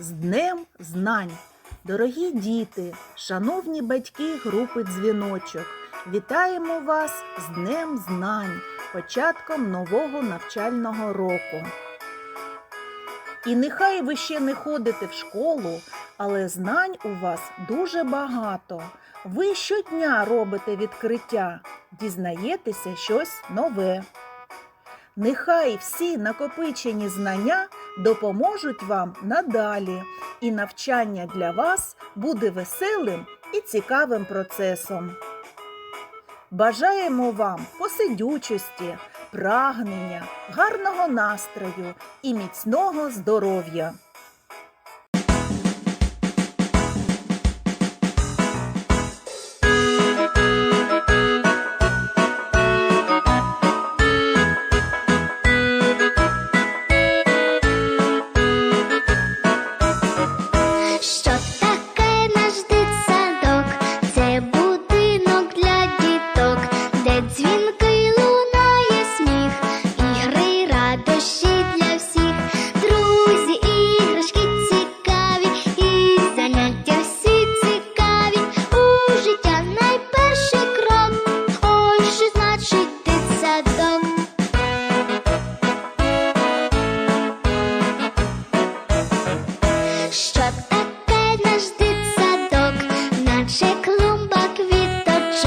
З Днем Знань! Дорогі діти, шановні батьки групи дзвіночок, вітаємо вас з Днем Знань, початком нового навчального року. І нехай ви ще не ходите в школу, але знань у вас дуже багато. Ви щодня робите відкриття, дізнаєтеся щось нове. Нехай всі накопичені знання допоможуть вам надалі, і навчання для вас буде веселим і цікавим процесом. Бажаємо вам посидючості, прагнення, гарного настрою і міцного здоров'я.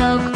so